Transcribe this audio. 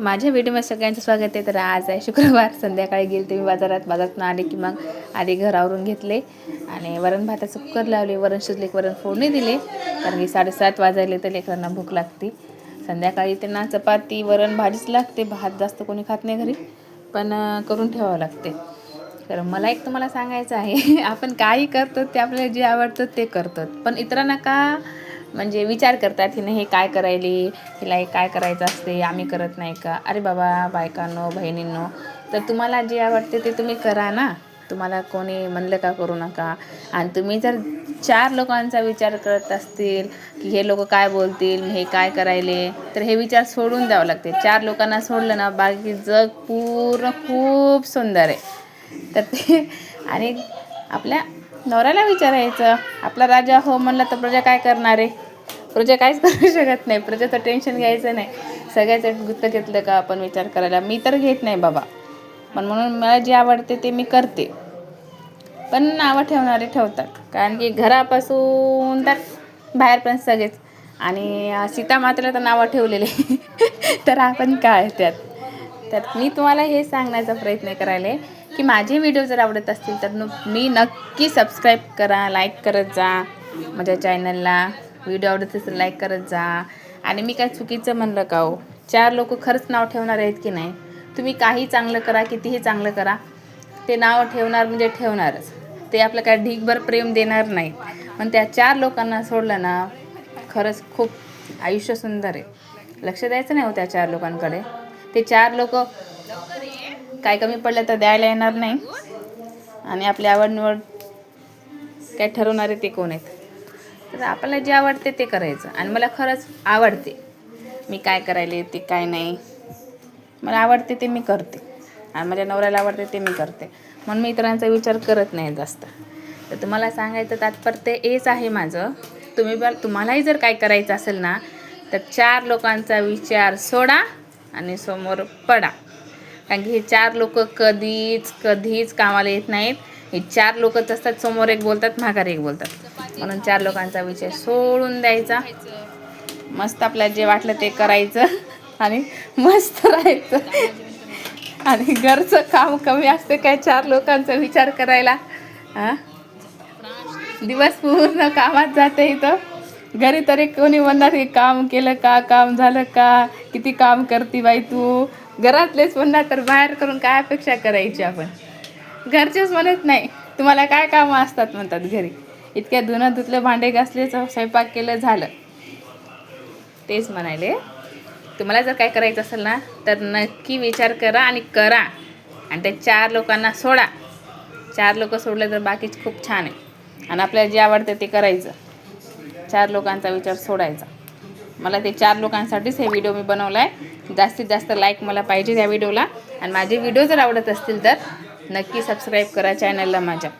माझ्या व्हिडिओमध्ये सगळ्यांचं स्वागत आहे. तर आज आहे शुक्रवार. संध्याकाळी गेले ते मी बाजारात. बाजारातून आले की मग आधी घरावरून घेतले. आणि वरण भाताचं कुकर लावले. वरण शिजले वरण फोडणी दिले. कारण की साडेसात वाजायले तर लेकरांना भूक लागते. संध्याकाळी त्यांना चपाती वरण भाजीच लागते. भात जास्त कोणी खात नाही घरी पण करून ठेवावं लागते. तर मला एक तुम्हाला सांगायचं आहे. आपण काही करतो ते आपल्याला जे आवडतं ते करतो. पण इतरांना का म्हणजे विचार करतात हिने हे काय करायले? हिला हे काय करायचं असते? आम्ही करत नाही का? अरे बाबा बायकांनो बहिणींनो तर तुम्हाला जे आवडते ते तुम्ही करा ना. तुम्हाला कोणी म्हणलं का करू नका? आणि तुम्ही जर चार लोकांचा विचार करत असतील की हे लोक काय बोलतील हे काय करायले तर हे विचार सोडून द्यावं लागते. चार लोकांना सोडलं ना बाकी जग पूर्ण खूप सुंदर आहे. तर ते आणि आपल्या नवऱ्याला विचारायचं. आपला राजा हो म्हणलं तर प्रजा काय करणार आहे? प्रजा काहीच करू शकत नाही. प्रजेचं टेन्शन घ्यायचं नाही. सगळ्याचं गुत्त घेतलं का आपण विचार करायला? मी तर घेत नाही बाबा. पण म्हणून मला जे आवडते ते मी करते. पण नावं ठेवणारे ठेवतात. कारण की घरापासून तर बाहेरपर्यंत सगळेच. आणि सीता मातेला तर नावं ठेवलेले. तर आपण काय त्यात? त्यात मी तुम्हाला हे सांगण्याचा प्रयत्न करायला. की माझे व्हिडिओ जर आवडत असतील तर न मी नक्की सबस्क्राईब करा लाईक करत जा. माझ्या चॅनलला व्हिडिओ आवडत असेल लाईक करत जा. आणि मी काय चुकीचं म्हणलं का हो? चार लोक खरंच नाव ठेवणार आहेत की नाही? तुम्ही काही चांगलं करा कितीही चांगलं करा ते नाव ठेवणार म्हणजे ठेवणारच. ते आपलं काय ढीकभर प्रेम देणार नाही पण त्या चार लोकांना सोडलं ना खरंच खूप आयुष्य सुंदर आहे. लक्ष द्यायचं नाही हो त्या चार लोकांकडे. ते चार लोक काय कमी पडलं तर द्यायला येणार नाही. आणि आपली आवडनिवड काय ठरवणारे ते कोण आहेत? तर आपल्याला जे आवडते ते करायचं. आणि मला खरंच आवडते. मी काय करायले ते काय नाही. मला आवडते ते मी करते. आणि माझ्या नवऱ्याला आवडते ते मी करते. म्हणून मी इतरांचा विचार करत नाही जास्त. तर तुम्हाला सांगायचं तात्पर्य हेच आहे माझं. तुम्ही पण तुम्हालाही जर काय करायचं असेल ना तर चार लोकांचा विचार सोडा आणि समोर पडा. कारण की हे चार लोक कधीच कधीच कामाला येत नाहीत. हे चार लोकच असतात समोर एक बोलतात माघारी एक बोलतात. म्हणून चार लोकांचा विषय सोडून द्यायचा. मस्त आपल्याला जे वाटलं ते करायचं आणि मस्त राहायचं. आणि घरचं काम कमी असते काय चार लोकांचा विचार करायला? हां? दिवस पूर्ण कामात जाते इथं. घरी तरी कोणी म्हणणार की काम केलं का काम झालं का? किती काम करते बाई तू? घरातलेच म्हणणार तर बाहेर करून काय अपेक्षा करायची आपण? घरचेच म्हणत नाही. तुम्हाला काय कामं असतात म्हणतात घरी? इतक्या धुणं धुतलं भांडे घासलेचं स्वयंपाक केलं झालं. तेच म्हणायले तुम्हाला जर काय करायचं असेल ना तर नक्की विचार करा आणि करा. आणि त्या चार लोकांना सोडा. चार लोक सोडले तर बाकीच खूप छान आहे. आणि आपल्याला जे आवडतं ते करायचं. चार लोकांचा विचार सोडायचा. मला ते चार लोकांसाठीच हे व्हिडिओ मी बनवला आहे जास्तीत जास्त लाईक मला पाहिजे या व्हिडिओला आणि माझे व्हिडिओ जर आवडत असतील तर नक्की सबस्क्राईब करा चॅनलला माझ्या.